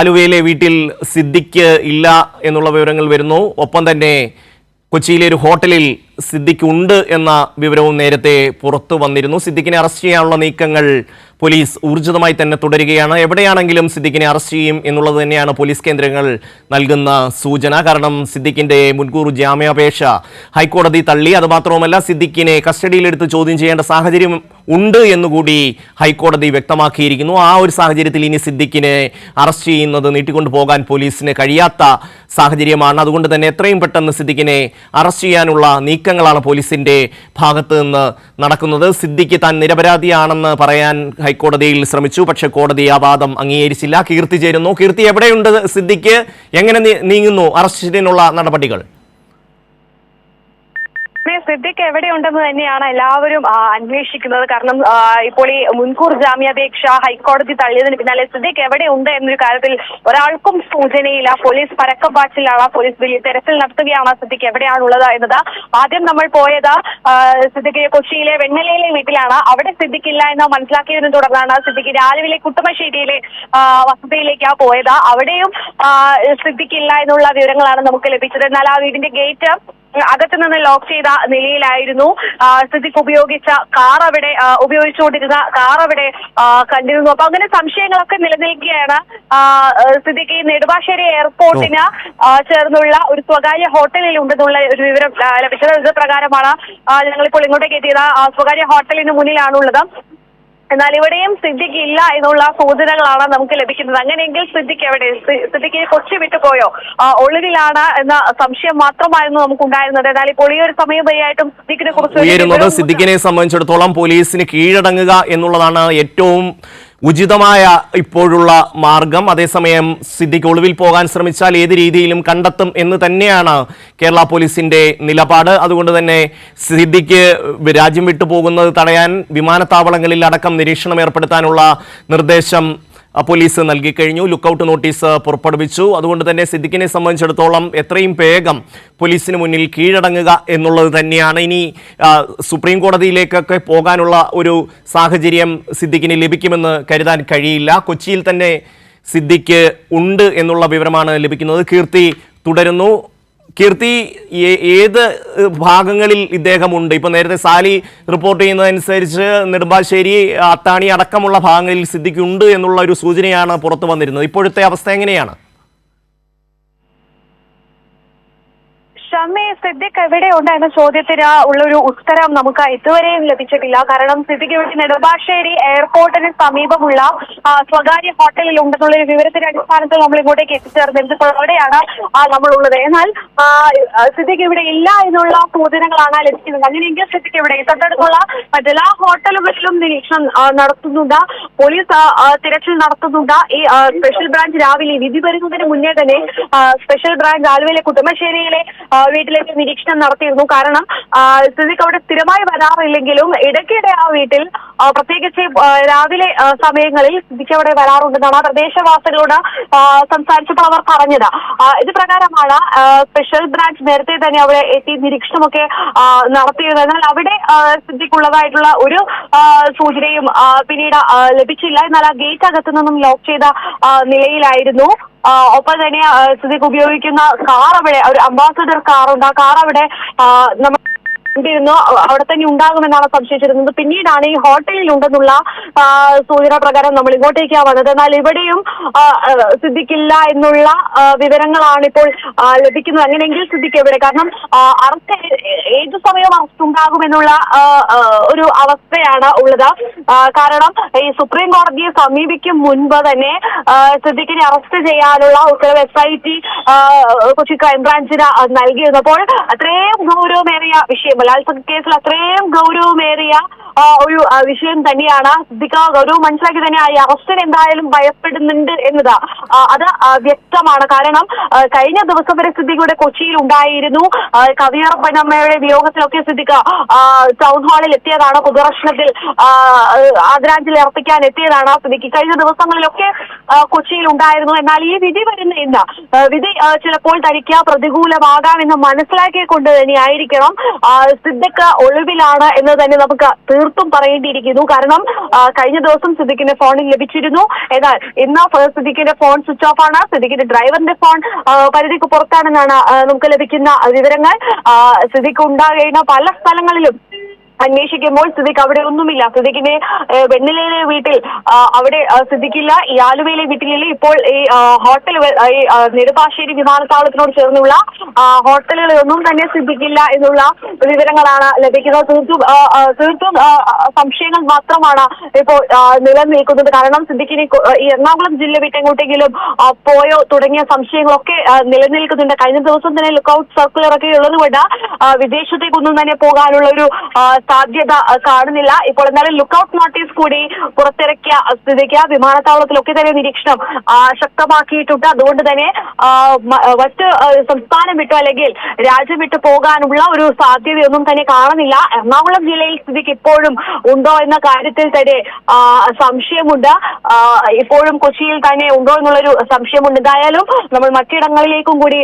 ആലുവയിലെ വീട്ടിൽ സിദ്ദിഖ് ഇല്ല എന്നുള്ള വിവരങ്ങൾ വരുന്നു. ഒപ്പം തന്നെ കൊച്ചിയിലെ ഒരു ഹോട്ടലിൽ സിദ്ദിഖ് ഉണ്ട് എന്ന വിവരവും നേരത്തെ പുറത്തു വന്നിരുന്നു. സിദ്ദിഖിനെ അറസ്റ്റ് ചെയ്യാനുള്ള നീക്കങ്ങൾ പോലീസ് ഊർജിതമായി തന്നെ തുടരുകയാണ്. എവിടെയാണെങ്കിലും സിദ്ദിഖിനെ അറസ്റ്റ് ചെയ്യും എന്നുള്ളത് തന്നെയാണ് പോലീസ് കേന്ദ്രങ്ങൾ നൽകുന്ന സൂചന. കാരണം സിദ്ദിഖിന്റെ മുൻകൂർ ജാമ്യാപേക്ഷ ഹൈക്കോടതി തള്ളി. അതുമാത്രവുമല്ല സിദ്ദിഖിനെ കസ്റ്റഡിയിലെടുത്ത് ചോദ്യം ചെയ്യേണ്ട സാഹചര്യം ഉണ്ട് എന്നുകൂടി ഹൈക്കോടതി വ്യക്തമാക്കിയിരിക്കുന്നു. ആ ഒരു സാഹചര്യത്തിൽ ഇനി സിദ്ദിഖിനെ അറസ്റ്റ് ചെയ്യുന്നത് നീട്ടിക്കൊണ്ടു പോകാൻ പോലീസിന് കഴിയാത്ത സാഹചര്യമാണ്. അതുകൊണ്ട് തന്നെ എത്രയും പെട്ടെന്ന് സിദ്ദിഖിനെ അറസ്റ്റ് ചെയ്യാനുള്ള നീക്കങ്ങളാണ് പോലീസിന്റെ ഭാഗത്ത് നിന്ന് നടക്കുന്നത്. സിദ്ദിഖ് താൻ നിരപരാധിയാണെന്ന് പറയാൻ ഹൈക്കോടതിയിൽ ശ്രമിച്ചു. പക്ഷെ കോടതി ആ വാദം അംഗീകരിച്ചില്ല. കീർത്തി ചേരുന്നു. കീർത്തി എവിടെയുണ്ട്? സിദ്ദിഖ് എങ്ങനെ നീങ്ങുന്നു? അറസ്റ്റിനുള്ള നടപടികൾ. സിദ്ദിഖ് എവിടെയുണ്ടെന്ന് തന്നെയാണ് എല്ലാവരും അന്വേഷിക്കുന്നത്. കാരണം ഇപ്പോൾ ഈ മുൻകൂർ ജാമ്യാപേക്ഷ ഹൈക്കോടതി തള്ളിയതിന് പിന്നാലെ സിദ്ദിഖ് എവിടെയുണ്ട് എന്നൊരു കാര്യത്തിൽ ഒരാൾക്കും സൂചനയില്ല. പോലീസ് പരക്കപ്പാച്ചിലാണ് പോലീസ് വലിയ തെരച്ചിൽ നടത്തുകയാണ് സിദ്ദിഖ് എവിടെയാണുള്ളത് എന്നത്. ആദ്യം നമ്മൾ പോയത് സിദ്ദിഖ് കൊച്ചിയിലെ വെണ്ണലയിലെ വീട്ടിലാണ്. അവിടെ സിദ്ദിഖ് ഇല്ല എന്ന് മനസ്സിലാക്കിയതിനെ തുടർന്നാണ് സിദ്ദിഖ് രാവിലെ കുട്ടുമശ്ശേരിയിലെ വസതിയിലേക്കാണ് വസതിയിലേക്ക് പോയത്. അവിടെയും സിദ്ദിഖ് ഇല്ല എന്നുള്ള വിവരങ്ങളാണ് നമുക്ക് ലഭിച്ചത്. എന്നാൽ ആ വീടിന്റെ ഗേറ്റ് അകത്ത് നിന്ന് ലോക്ക് ചെയ്ത നിലയിലായിരുന്നു. സിദ്ദിഖ് ഉപയോഗിച്ച കാർ അവിടെ ഉപയോഗിച്ചുകൊണ്ടിരുന്ന കാർ അവിടെ കണ്ടിരുന്നു. അപ്പൊ അങ്ങനെ സംശയങ്ങളൊക്കെ നിലനിൽക്കുകയാണ്. സിദ്ദിഖ് ഈ നെടുമ്പാശ്ശേരി എയർപോർട്ടിന് ചേർന്നുള്ള ഒരു സ്വകാര്യ ഹോട്ടലിൽ ഉണ്ടെന്നുള്ള ഒരു വിവരം ലഭിച്ചത്. ഇത് പ്രകാരമാണ് ഞങ്ങളിപ്പോൾ ഇങ്ങോട്ടേക്ക് എത്തിയത്. സ്വകാര്യ ഹോട്ടലിന് മുന്നിലാണുള്ളത്. എന്നാൽ ഇവിടെയും സിദ്ദിഖ് ഇല്ല എന്നുള്ള സൂചനകളാണ് നമുക്ക് ലഭിക്കുന്നത്. അങ്ങനെയെങ്കിൽ സിദ്ദിഖ് എവിടെ? സിദ്ധിക്ക് സിദ്ദിഖ് കൊച്ചി വിട്ടുപോയോ? ഒളിവിലാണ് എന്ന സംശയം മാത്രമായിരുന്നു നമുക്ക് ഉണ്ടായിരുന്നത് എന്നാൽ ഇപ്പോൾ ഈ ഒരു സമയം വരെയായിട്ടും സിദ്ദിഖിനെ കുറിച്ച് ഉയരുന്നത് സിദ്ദിഖിനെ സംബന്ധിച്ചിടത്തോളം പോലീസിന് കീഴടങ്ങുക എന്നുള്ളതാണ് ഏറ്റവും ഉചിതമായ ഇപ്പോഴുള്ള മാർഗം. അതേസമയം സിദ്ദിഖ് ഒളിവിൽ പോകാൻ ശ്രമിച്ചാൽ ഏത് രീതിയിലും കണ്ടെത്തും എന്ന് തന്നെയാണ് കേരള പോലീസിന്റെ നിലപാട്. അതുകൊണ്ട് തന്നെ സിദ്ദിഖ് രാജ്യം വിട്ടു പോകുന്നത് തടയാൻ വിമാനത്താവളങ്ങളിൽ അടക്കം നിരീക്ഷണം ഏർപ്പെടുത്താനുള്ള നിർദ്ദേശം പോലീസ് നൽകിക്കഴിഞ്ഞു ലുക്ക് ലുക്കൌട്ട് നോട്ടീസ് പുറപ്പെടുവിച്ചു. അതുകൊണ്ട് തന്നെ സിദ്ദിഖിനെ സംബന്ധിച്ചിടത്തോളം എത്രയും വേഗം പോലീസിന് മുന്നിൽ കീഴടങ്ങുക എന്നുള്ളത് തന്നെയാണ്. ഇനി സുപ്രീം കോടതിയിലേക്കൊക്കെ പോകാനുള്ള ഒരു സാഹചര്യം സിദ്ദിഖിന് ലഭിക്കുമെന്ന് കരുതാൻ കഴിയില്ല. കൊച്ചിയിൽ തന്നെ സിദ്ദിഖ് ഉണ്ട് എന്നുള്ള വിവരമാണ് ലഭിക്കുന്നത്. കീർത്തി തുടരുന്നു. കീർത്തി ഏത് ഭാഗങ്ങളിൽ ഭാഗങ്ങളിൽ ഇദ്ദേഹമുണ്ട്? ഇപ്പൊ നേരത്തെ സാലി റിപ്പോർട്ട് ചെയ്യുന്നതനുസരിച്ച് നെടുമ്പാശ്ശേരി അത്താണി അടക്കമുള്ള ഭാഗങ്ങളിൽ സിദ്ധിക്കുണ്ട് ഉണ്ട് എന്നുള്ള ഒരു സൂചനയാണ് പുറത്തു വന്നിരുന്നത്. ഇപ്പോഴത്തെ അവസ്ഥ എങ്ങനെയാണ്? ഷമ്മി സിദ്ദിഖ് എവിടെയുണ്ട് എന്ന ചോദ്യത്തിന് ഉള്ളൊരു ഉത്തരം നമുക്ക് ഇതുവരെയും ലഭിച്ചിട്ടില്ല. കാരണം സിദ്ദിഖ് ഇവിടെ നെടുമ്പാശ്ശേരി എയർപോർട്ടിന് സമീപമുള്ള സ്വകാര്യ ഹോട്ടലിൽ ഉണ്ടെന്നുള്ള ഒരു വിവരത്തിന്റെ അടിസ്ഥാനത്തിൽ നമ്മൾ ഇങ്ങോട്ടേക്ക് എത്തിച്ചേർന്നത് ഇപ്പോൾ അവിടെയാണ് നമ്മളുള്ളത്. എന്നാൽ സിദ്ദിഖ് ഇവിടെ ഇല്ല എന്നുള്ള സൂചനകളാണ് ലഭിക്കുന്നത്. അങ്ങനെയെങ്കിൽ സിദ്ദിഖ് ഇവിടെ തൊട്ടടുത്തുള്ള എല്ലാ ഹോട്ടലുകളിലും നിരീക്ഷണം നടത്തുന്നുണ്ട്. പോലീസ് തിരച്ചിൽ നടത്തുന്നുണ്ട്. ഈ സ്പെഷ്യൽ ബ്രാഞ്ച് രാവിലെ വിധി വരുന്നതിന് മുന്നേ തന്നെ സ്പെഷ്യൽ ബ്രാഞ്ച് ആലുവയിലെ കുട്ടമശ്ശേരിയിലെ വീട്ടിലേക്ക് നിരീക്ഷണം നടത്തിയിരുന്നു. കാരണം സ്ഥിതിക്ക് അവിടെ സ്ഥിരമായി വരാറില്ലെങ്കിലും ഇടയ്ക്കിടെ ആ വീട്ടിൽ പ്രത്യേകിച്ച് രാവിലെ സമയങ്ങളിൽ സ്ഥിതിക്ക് അവിടെ വരാറുണ്ടെന്നാണ് പ്രദേശവാസികളോട് സംസാരിച്ചപ്പോൾ അവർ പറഞ്ഞത്. ഇത് പ്രകാരമാണ് സ്പെഷ്യൽ ബ്രാഞ്ച് നേരത്തെ തന്നെ അവിടെ എത്തി നിരീക്ഷണമൊക്കെ നടത്തിയിരുന്നത്. എന്നാൽ അവിടെ സ്ഥിതിക്കുള്ളതായിട്ടുള്ള ഒരു സൂചനയും പിന്നീട് ആ, ലഭിച്ചില്ല. എന്നാൽ ആ ഗേറ്റ് അകത്തു നിന്നും ലോക്ക് ചെയ്ത നിലയിലായിരുന്നു. ഒപ്പം തന്നെ ഉപയോഗിക്കുന്ന കാർ അവിടെ ഒരു അംബാസഡർ കാറുണ്ട് ആ കാർ അവിടെ നമ്മൾ ിരുന്നു അവിടെ തന്നെ ഉണ്ടാകുമെന്നാണ് സംശയിച്ചിരുന്നത്. പിന്നീടാണ് ഈ ഹോട്ടലിൽ ഉണ്ടെന്നുള്ള സൂചന പ്രകാരം നമ്മൾ ഇങ്ങോട്ടേക്കാണ് വന്നത്. എന്നാൽ ഇവിടെയും സിദ്ധിക്കില്ല എന്നുള്ള വിവരങ്ങളാണ് ഇപ്പോൾ ലഭിക്കുന്നത്. അങ്ങനെയെങ്കിൽ സിദ്ദിഖ് എവിടെ? കാരണം അറസ്റ്റ് ഏത് സമയവും അറസ്റ്റ് ഉണ്ടാകുമെന്നുള്ള ഒരു അവസ്ഥയാണ് ഉള്ളത്. കാരണം ഈ സുപ്രീം കോടതിയെ സമീപിക്കും മുൻപ് തന്നെ സിദ്ദിഖിനെ അറസ്റ്റ് ചെയ്യാനുള്ള ഉത്തരവ് എസ് ഐ ടി കൊച്ചി ക്രൈംബ്രാഞ്ചിന് നൽകിയിരുന്നപ്പോൾ അത്രയും ഗൗരവമേറിയ വിഷയം ബലാത്സംഗ കേസിൽ അത്രയും ഗൗരവമേറിയ ഒരു വിഷയം തന്നെയാണ്. സിദ്ദിഖ് ഗൗരവ് മനസ്സിലാക്കി തന്നെ ഈ അറസ്റ്റിന് എന്തായാലും ഭയപ്പെടുന്നുണ്ട് എന്നത്. അത് വ്യക്തമാണ്. കാരണം കഴിഞ്ഞ ദിവസം വരെ സിദ്ദിഖയുടെ കൊച്ചിയിൽ ഉണ്ടായിരുന്നു. കവിയറപ്പനമ്മയുടെ വിയോഗത്തിലൊക്കെ സിദ്ദിഖ ടൗൺ ഹാളിൽ എത്തിയതാണ്. പൊതുദർശനത്തിൽ ആദരാഞ്ജലി അർപ്പിക്കാൻ എത്തിയതാണ് സിദ്ദിഖ്. കഴിഞ്ഞ ദിവസങ്ങളിലൊക്കെ കൊച്ചിയിൽ ഉണ്ടായിരുന്നു. എന്നാൽ ഈ വിധി വരുന്ന ഇന്ന് വിധി ചിലപ്പോൾ തനിക്ക് പ്രതികൂലമാകാമെന്ന് മനസ്സിലാക്കിക്കൊണ്ട് തന്നെയായിരിക്കണം. സിദ്ദിഖ് ഒളിവിലാണ് എന്ന് തന്നെ നമുക്ക് തീർത്തും പറയേണ്ടിയിരിക്കുന്നു. കാരണം കഴിഞ്ഞ ദിവസം സിദ്ദിഖിന്റെ ഫോണിൽ ലഭിച്ചിരുന്നു. എന്നാൽ ഇന്ന് സിദ്ദിഖിന്റെ ഫോൺ സ്വിച്ച് ഓഫ് ആണ്. സിദ്ദിഖിന്റെ ഡ്രൈവറിന്റെ ഫോൺ പരിധിക്ക് പുറത്താണെന്നാണ് നമുക്ക് ലഭിക്കുന്ന വിവരങ്ങൾ. സിദ്ദിഖ് ഉണ്ടാകുന്ന പല സ്ഥലങ്ങളിലും അന്വേഷിക്കുമ്പോൾ സിദ്ദിഖ് അവിടെ ഒന്നുമില്ല. സിദ്ദിഖിന്റെ വെണ്ണിലയിലെ വീട്ടിൽ അവിടെ സിദ്ദിഖില്ല ഈ ആലുവയിലെ വീട്ടിലില്ല ഇപ്പോൾ ഈ ഹോട്ടൽ ഈ നെടുമ്പാശ്ശേരി വിമാനത്താവളത്തിനോട് ചേർന്നുള്ള ഹോട്ടലുകളിലൊന്നും തന്നെ സിദ്ദിഖില്ല എന്നുള്ള വിവരങ്ങളാണ് ലഭിക്കുന്നത്. തീർത്തും തീർത്തും സംശയങ്ങൾ മാത്രമാണ് ഇപ്പോൾ നിലനിൽക്കുന്നത്. കാരണം സിദ്ദിഖിനെ ഈ എറണാകുളം ജില്ല വിട്ടെങ്ങോട്ടെങ്കിലും പോയോ തുടങ്ങിയ സംശയങ്ങളൊക്കെ നിലനിൽക്കുന്നുണ്ട്. കഴിഞ്ഞ ദിവസം തന്നെ ലുക്കൌട്ട് സർക്കുലർ ഒക്കെ ഉള്ളതുകൊണ്ട് ആ, വിദേശത്തേക്കൊന്നും തന്നെ പോകാനുള്ള ഒരു സാധ്യത കാണുന്നില്ല. ഇപ്പോൾ എന്തായാലും ലുക്കൌട്ട് നോട്ടീസ് കൂടി പുറത്തിറക്കിയ സ്ഥിതിക്ക് വിമാനത്താവളത്തിലൊക്കെ തന്നെ നിരീക്ഷണം ശക്തമാക്കിയിട്ടുണ്ട്. അതുകൊണ്ട് തന്നെ മറ്റ് സംസ്ഥാനം വിട്ടു അല്ലെങ്കിൽ രാജ്യം വിട്ടു പോകാനുള്ള ഒരു സാധ്യതയൊന്നും തന്നെ കാണുന്നില്ല. എറണാകുളം ജില്ലയിൽ സ്ഥിതിക്ക് ഇപ്പോഴും ഉണ്ടോ എന്ന കാര്യത്തിൽ തന്നെ സംശയമുണ്ട്. ഇപ്പോഴും കൊച്ചിയിൽ തന്നെ ഉണ്ടോ എന്നുള്ളൊരു സംശയമുണ്ട്. എന്തായാലും നമ്മൾ മറ്റിടങ്ങളിലേക്കും കൂടി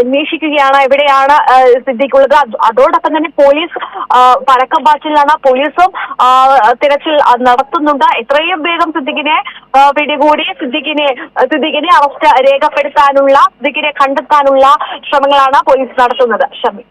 അന്വേഷിക്കുകയാണ് എവിടെയാണ് സ്ഥിതിക്കുള്ളത്. അതോടൊപ്പം തന്നെ പോലീസ് ആ, പരക്കം പാച്ചിലാണ് പോലീസും തിരച്ചിൽ നടത്തുന്നുണ്ട്. എത്രയും വേഗം സിദ്ദിഖിനെ പിടികൂടി സിദ്ദിഖിനെ സിദ്ദിഖിനെ അറസ്റ്റ് രേഖപ്പെടുത്താനുള്ള സിദ്ദിഖിനെ കണ്ടെത്താനുള്ള ശ്രമങ്ങളാണ് പോലീസ് നടത്തുന്നത്. ഷമി.